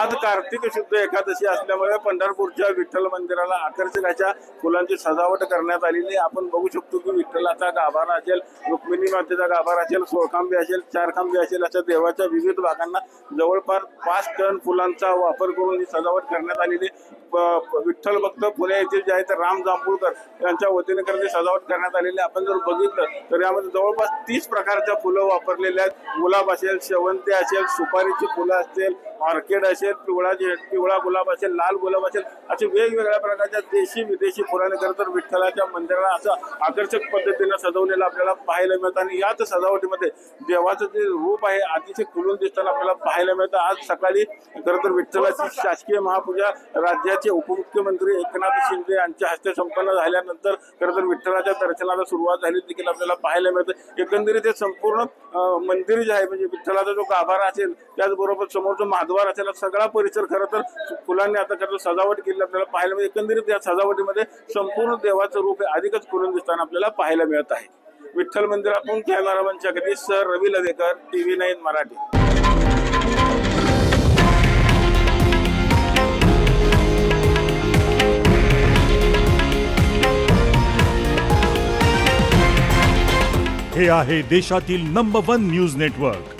आज कार्तिक शुद्ध एकादशी असल्यामुळे पंढरपूरच्या विठ्ठल मंदिराला आकर्षक अशा फुलांची सजावट करण्यात आलेली आहे. आपण बघू शकतो की विठ्ठलाचा गाभारा असेल रुक्मिणी मातेचा गाभारा असेल सोळखांबी असेल चारखांबी असेल अशा देवाच्या विविध भागांना जवळपास पाच टन फुलांचा वापर करून ही सजावट करण्यात आलेली आहे. विठ्ठल भक्त पुणे येथील जे आहेत राम जांभूळकर यांच्या वतीने करते सजावट करण्यात आलेली आहे. आपण जर बघितलं तर यामध्ये जवळपास तीस प्रकारच्या फुलं वापरलेल्या आहेत गुलाब असेल शेवंती असेल सुपारीची फुलं असतील ऑर्किड असेल पिवळा जे- पिवळा गुलाब असेल लाल गुलाब असेल असे वेगवेगळ्या प्रकारच्या देशी विदेशी फुलाने खरं तर विठ्ठलाच्या मंदिराला असं आकर्षक पद्धतीनं सजवलेलं आपल्याला पाहायला मिळतं. आणि याच सजावटीमध्ये देवाचं जे रूप आहे अतिशय खुलून दिसताना आपल्याला पाहायला मिळतं. आज सकाळी खरं तर विठ्ठलाची शासकीय महापूजा राज्याचे उपमुख्यमंत्री एकनाथ शिंदे यांच्या हस्ते संपन्न झाल्यानंतर खरं तर विठ्ठलाच्या दर्शनाला सुरुवात झाली देखील आपल्याला पाहायला मिळतं. एकंदरीत हे संपूर्ण मंदिर जे आहे म्हणजे विठ्ठलाचा जो गाभारा असेल त्याचबरोबर समोर जो महाद्वार असेल सगळं सगळा परिसर खरं तर फुलांनी आता खरं सजावट केली आपल्याला पाहायला मिळते एकंदरीत या सजावटीमध्ये संपूर्ण देवाचं रूप हे अधिकच खुलून दिसताना आपल्याला पाहायला मिळत आहे. विठ्ठल मंदिरातून cameraman Jagdish sir Ravi Lavekar TV nine Marathi. हे आहे देशातील नंबर वन न्यूज नेटवर्क